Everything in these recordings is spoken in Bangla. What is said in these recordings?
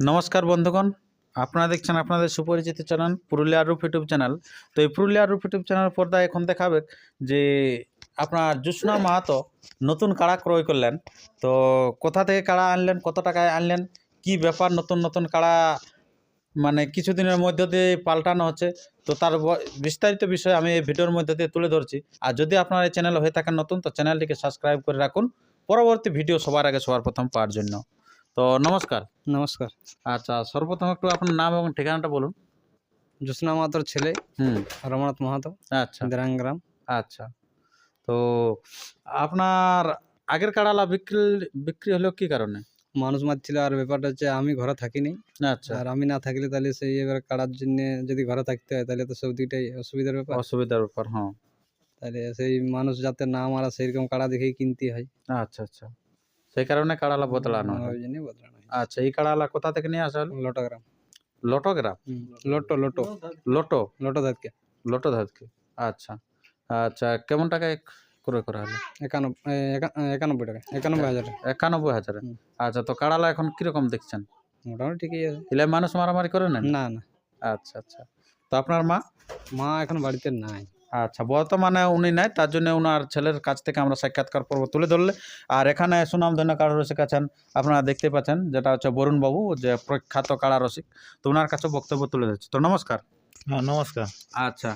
নমস্কার বন্ধুগণ। আপনারা দেখছেন আপনাদের সুপরিচিত চ্যানেল পুরুলিয়া রূপ ইউটিউব চ্যানেল। তো এই পুরুলিয়া রূপ ইউটিউব চ্যানেল পর্দায় এখন দেখাবে যে আপনার জ্যোৎস্না মাহাতো নতুন কাড়া ক্রয় করলেন। তো কোথা থেকে কাড়া আনলেন? কত টাকায় আনলেন? কি ব্যাপার নতুন নতুন কাড়া? মানে কিছুদিনের মধ্য দিয়ে পাল্টানো হচ্ছে। তো তার বিস্তারিত বিষয় আমি এই ভিডিওর মধ্যে দিয়ে তুলে ধরছি। আর যদি আপনার এই চ্যানেল হয়ে থাকেন নতুন, তো চ্যানেলটিকে সাবস্ক্রাইব করে রাখুন। পরবর্তী ভিডিও সবার আগে সবার প্রথম পাওয়ার জন্য। তো নমস্কার। নমস্কার। আচ্ছা সর্বপ্রথম একটু আপনার নাম এবং ঠিকানাটা বলুন। জ্যোৎস্না মাহাতোর ছেলে হুম। রমনাথ মাহাতো আচ্ছা। দেরাংগ্রাম আচ্ছা। তো আপনার আগের কাড়ালা বিক্রি বিক্রি হলো কি কারণে? মানুষ মারছিল আর ব্যাপারটা হচ্ছে আমি ঘরে থাকিনি। আচ্ছা। আর আমি না থাকলে তাহলে সেই এবার কাড়ার জন্য যদি ঘরে থাকতে হয় তাহলে তো সব দিকটাই অসুবিধার ব্যাপার। অসুবিধার ব্যাপার হ্যাঁ। তাহলে সেই মানুষ যাতে না মারা সেইরকম কাড়া দেখেই কিনতে হয়। আচ্ছা আচ্ছা। সেই কারণে কাড়ালা বদলানো। ওই জন্যই বদলানো আচ্ছা এই কাড়ালা কোথা থেকে নিয়ে আসা হলো? লোটোগ্রাম। লটোগ্রাম? হুম, লটো লটো। লটো? লোটো দাঁতকে লোটো ধাতকে আচ্ছা আচ্ছা কেমন টাকায় ক্রয় করা হলো? একানব্বই একানব্বই টাকা একানব্বই হাজার। টাকা একানব্বই হাজারে? হুম। আচ্ছা তো কাড়ালা এখন কীরকম দেখছেন? মোটামুটি ঠিকই আছে। এলে মানুষ মারামারি করে না না। আচ্ছা আচ্ছা। তো আপনার মা? মা এখন বাড়িতে নাই। আচ্ছা বর্তমানে উনি নাই তার জন্য ওনার ছেলের কাছ থেকে আমরা সাক্ষাৎকার পর্ব তুলে ধরলে। আর এখানে সুনাম ধন্য কাড়া রসিক আছেন? আপনারা দেখতে পাচ্ছেন যেটা হচ্ছে বরুণ বাবু যে প্রখ্যাত কাড়া রসিক। তো ওনার কাছে বক্তব্য তুলে ধরছি। তো নমস্কার। হ্যাঁ নমস্কার। আচ্ছা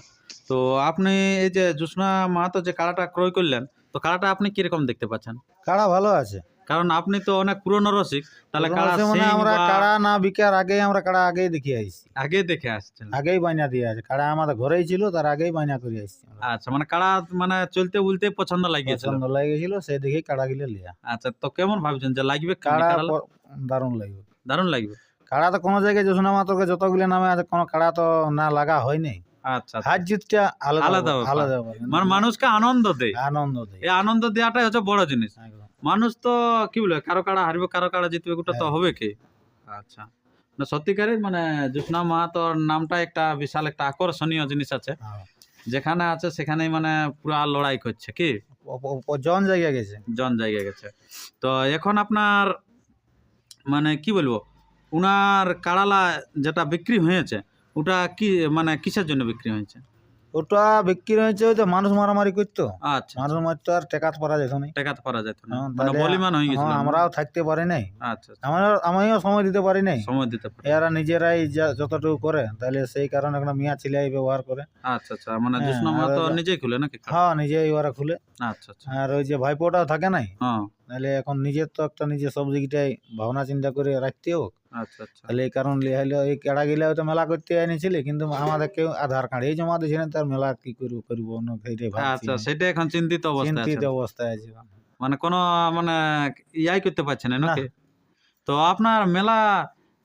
তো আপনি এই যে জ্যোৎস্না মাহাতো যে কাড়াটা ক্রয় করলেন তো কাড়াটা আপনি কীরকম দেখতে পাচ্ছেন? কাড়া ভালো আছে? কারণ আপনি তো অনেক পুরনো রসিক তাহলে কাড়া মানে আমরা কাড়া না বিকার আগেই আমরা কাড়া আগেই দেখে আইছি আগে দেখে আসছেন। আগেই বাইনা দিয়ে আছে কাড়া আমাদের ঘরেই ছিল তার আগেই বাইনা করে আসছি আচ্ছা মানে কাড়া মানে চলতে উলতে পছন্দ লাগিয়েছিল? পছন্দ লেগেছিল সেই দেখেই কাড়া গিলে লিয়া। আচ্ছা তো কেমন ভাবছেন যে লাগবে কাড়া দারুণ লাগবে। দারুণ লাগবে। কাড়া তো কোনো জায়গায় যোজনা মাত্রকে যতগুলো নামে আছে কোনো কাড়া তো না লাগা হয়নি। আচ্ছা আচ্ছা। হার জিতটা আলাদা আলাদা। মানে মানুষকে আনন্দ দেয়। আনন্দ দেয়। এই আনন্দ দেওয়াটাই হচ্ছে বড় জিনিস। মানুষ তো কি বলে কারও কাড়া হারবে কারও কাড়া জিতবে ওটা তো হ্যাঁ। হবে কি? আচ্ছা। না সত্যিকারের মানে জ্যোৎস্না মাহাতোর নামটা একটা বিশাল একটা আকর্ষণীয় জিনিস আছে। হ্যাঁ। যেখানে আছে সেখানেই মানে পুরা লড়াই করছে কি? জন জায়গা গেছে। জন জায়গা গেছে। তো এখন আপনার মানে কি বলব উনার কাড়ালা যেটা বিক্রি হয়েছে ওটা কি মানে কিসের জন্য বিক্রি হয়েছে? ওটা বিক্রি হয়েছে ওই তো মানুষ মারামারি করতো। আচ্ছা মানুষ মারতো আর টেকাত পারা যেত না। টেকাতে পারা যেত না। মানে বলিমান হয়ে গেছিল। আমরাও থাকতে পারি নাই। আচ্ছা আচ্ছা। আমরা আমিও সময় দিতে পারি নাই। সময় দিতে পারে। এরা নিজেরাই যা- যতটুকু করে তাহলে সেই কারণে একটা মিয়া ছিলাই ব্যবহার করে। আচ্ছা আচ্ছা। মানে হ্যাঁ, আর নিজেই খুলে নাকি? হ্যাঁ নিজেই ওরা খুলে। আচ্ছা আচ্ছা। আর ওই যে ভাইপোটাও থাকে নাই? হ্যাঁ। তাহলে এখন নিজের তো একটা নিজে সব দিকটাই ভাবনা চিন্তা করে রাখতে হোক। আচ্ছা আচ্ছা। তাহলে এই কারণ লিহাইলে এই কেড়া গিলা তো মেলা করতে আনিছিলে কিন্তু আমাদের কেউ আধার কার্ড এই জমা দিয়েছিলেন তার মেলা কি করব করব অন্য সেইটাই ভাবছি আচ্ছা সেটা এখন চিন্তিত অবস্থা চিন্তিত অবস্থায় আছে মানে কোনো মানে ইয়াই করতে পারছে না না। নাকি তো আপনার মেলা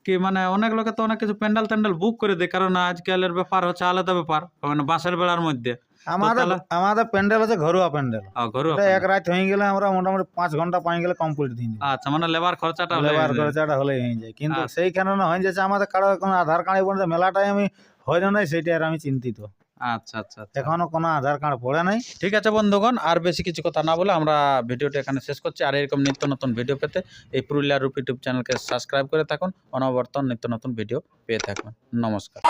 কি মানে অনেক লোকে তো অনেক কিছু প্যান্ডেল ট্যান্ডেল বুক করে দেয় কারণ আজকালের ব্যাপার হচ্ছে আলাদা ব্যাপার মানে বাসের বেড়ার মধ্যে। আমাদের আমাদের প্যান্ডেল আছে ঘরোয়া প্যান্ডেল। ঘরোয়া এক রাত হয়ে গেলে আমরা মোটামুটি পাঁচ ঘণ্টা পাই গেলে কমপ্লিট দিন। আচ্ছা মানে লেবার খরচাটা লেবার খরচাটা হলেই হয়ে যায়। কিন্তু আচ্ছা। সেই কারণে হয়ে যাচ্ছে আমাদের কারও কোনো আধার কার্ড মেলাটাই আমি হয় না নাই সেইটাই আর আমি চিন্তিত। আচ্ছা আচ্ছা। এখনও কোনো আধার কার্ড পড়ে নাই। ঠিক আছে বন্ধুগণ আর বেশি কিছু কথা না বলে আমরা ভিডিওটা এখানে শেষ করছি। আর এরকম নিত্য নতুন ভিডিও পেতে এই পুরুলিয়া রূপ ইউটিউব চ্যানেলকে সাবস্ক্রাইব করে থাকুন। অনবর্তন নিত্য নতুন ভিডিও পেয়ে থাকুন। নমস্কার।